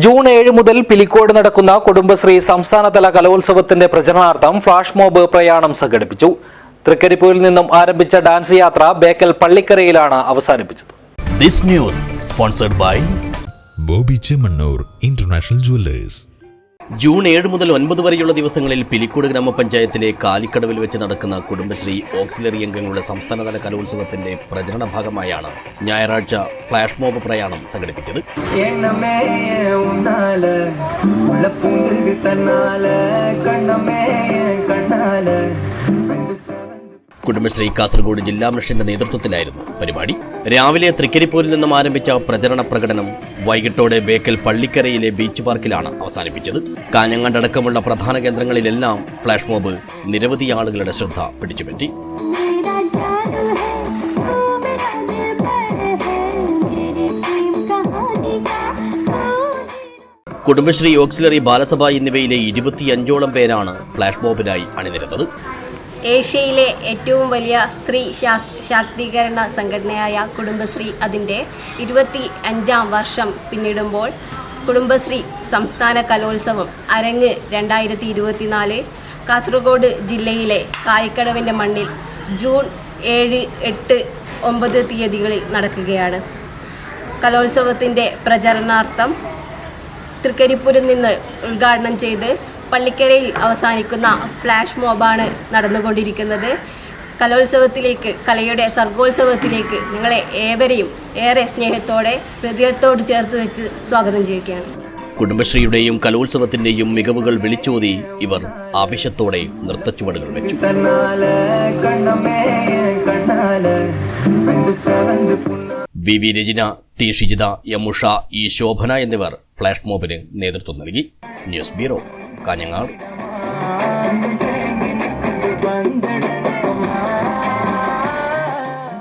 June ഏഴ് മുതൽ പിലിക്കോട് നടക്കുന്ന കുടുംബശ്രീ സംസ്ഥാനതല കലോത്സവത്തിന്റെ പ്രചരണാർത്ഥം ഫ്ലാഷ് മോബ് പ്രയാണം സംഘടിപ്പിച്ചു. തൃക്കരിപ്പൂരിൽ നിന്നും ആരംഭിച്ച ഡാൻസ് യാത്ര ബേക്കൽ പള്ളിക്കരയിലാണ് അവസാനിപ്പിച്ചത്. This news sponsored by Boby Chemmanur international jewellers. June ഏഴ് മുതൽ ഒൻപത് വരെയുള്ള ദിവസങ്ങളിൽ പിലിക്കോട് ഗ്രാമപഞ്ചായത്തിലെ കാലിക്കടവിൽ വെച്ച് നടക്കുന്ന കുടുംബശ്രീ ഓക്സിലറി അംഗങ്ങളുടെ സംസ്ഥാനതല കലോത്സവത്തിന്റെ പ്രചരണ ഭാഗമായാണ് ഞായറാഴ്ച ഫ്ലാഷ് മോബ് പ്രയാണം സംഘടിപ്പിച്ചത്. കുടുംബശ്രീ കാസർഗോഡ് ജില്ലാ മിഷന്റെ നേതൃത്വത്തിലായിരുന്നു പരിപാടി. രാവിലെ തൃക്കരിപ്പൂരിൽ നിന്നും ആരംഭിച്ച പ്രചരണ പ്രകടനം വൈകിട്ടോടെ ബേക്കൽ പള്ളിക്കരയിലെ ബീച്ച് പാർക്കിലാണ് അവസാനിപ്പിച്ചത്. കാഞ്ഞങ്ങാണ്ടടക്കമുള്ള പ്രധാന കേന്ദ്രങ്ങളിലെല്ലാം ഫ്ലാഷ് മോബ് നിരവധി ആളുകളുടെ ശ്രദ്ധ പിടിച്ചുപറ്റി. കുടുംബശ്രീ ഓക്സിലറി ബാലസഭ എന്നിവയിലെ ഇരുപത്തിയഞ്ചോളം പേരാണ് ഫ്ലാഷ് മോബിനായി അണിനിരുന്നത്. ഏഷ്യയിലെ ഏറ്റവും വലിയ സ്ത്രീ ശാക്തീകരണ സംഘടനയായ കുടുംബശ്രീ അതിന്റെ ഇരുപത്തി അഞ്ചാം വർഷം പിന്നിടുമ്പോൾ കുടുംബശ്രീ സംസ്ഥാന കലോത്സവം അരങ്ങ് രണ്ടായിരത്തി ഇരുപത്തിനാല് കാസർഗോഡ് ജില്ലയിലെ കായക്കടവിന്റെ മണ്ണിൽ ജൂൺ ഏഴ് എട്ട് ഒമ്പത് തീയതികളിൽ നടക്കുകയാണ്. കലോത്സവത്തിന്റെ പ്രചരണാർത്ഥം തൃക്കരിപ്പൂരിൽ നിന്ന് ഉദ്ഘാടനം ചെയ്ത് പള്ളിക്കരയിൽ അവസാനിക്കുന്ന ഫ്ലാഷ് മോബാണ് നടന്നുകൊണ്ടിരിക്കുന്നത്. കലോത്സവത്തിലേക്ക് കലയുടെ സർഗോത്സവത്തിലേക്ക് നിങ്ങളെ ഏവരെയും ഏറെ സ്നേഹത്തോടെ ഹൃദയത്തോട് ചേർത്ത് വെച്ച് സ്വാഗതം ചെയ്യുകയാണ്. കുടുംബശ്രീയുടെയും കലോത്സവത്തിന്റെയും മികവുകൾ വിളിച്ചോതി ഇവർ ആവേശത്തോടെ നൃത്തച്ചുവടുകൾ വെച്ചു. V V Rachana T Shijitha M Usha E Shobhana എന്നിവർ ഫ്ലാഷ് മോബിന് നേതൃത്വം നൽകി. News bureau. കാഞ്ഞങ്ങാട്